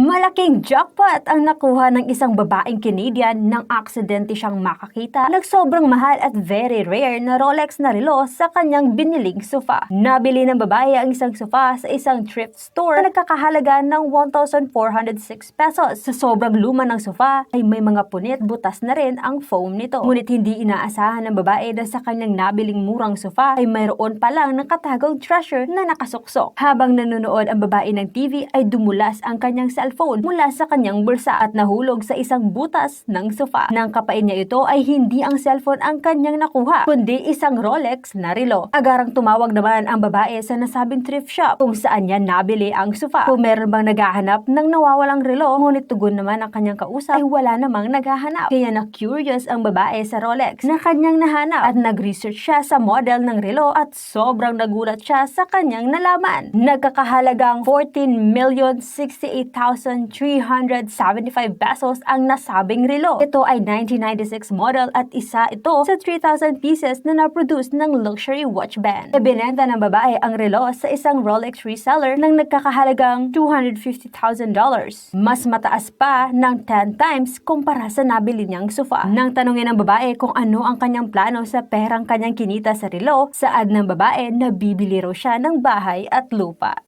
Malaking jackpot ang nakuha ng isang babaeng Canadian nang aksidente siyang makakita ng sobrang mahal at very rare na Rolex na relo sa kanyang biniling sofa. Nabili ng babae ang isang sofa sa isang thrift store na nagkakahalaga ng 1,406 pesos. Sa sobrang luma ng sofa ay may mga punit butas na rin ang foam nito. Ngunit hindi inaasahan ng babae na sa kanyang nabiling murang sofa ay mayroon pa lang nakatagong treasure na nakasuksok. Habang nanonood ang babae ng TV ay dumulas ang kanyang cellphone mula sa kanyang bulsa at nahulog sa isang butas ng sofa. Nang kapain niya ito ay hindi ang cellphone ang kanyang nakuha, kundi isang Rolex na relo. Agarang tumawag naman ang babae sa nasabing thrift shop kung saan niya nabili ang sofa. Kung meron bang naghahanap ng nawawalang relo, ngunit tugon naman ang kanyang kausap ay wala namang naghahanap. Kaya na curious ang babae sa Rolex na kanyang nahanap at nag-research siya sa model ng relo at sobrang nagulat siya sa kanyang nalaman. Nagkakahalagang 14,068,375 pesos ang nasabing relo. Ito ay 1996 model at isa ito sa 3,000 pieces na na-produce ng luxury watch band. Ibinenta ng babae ang relo sa isang Rolex reseller ng nagkakahalagang $250,000. Mas mataas pa ng 10 times kumpara sa nabili niyang sofa. Nang tanungin ng babae kung ano ang kanyang plano sa perang kanyang kinita sa relo, saad ng babae na bibili raw siya ng bahay at lupa.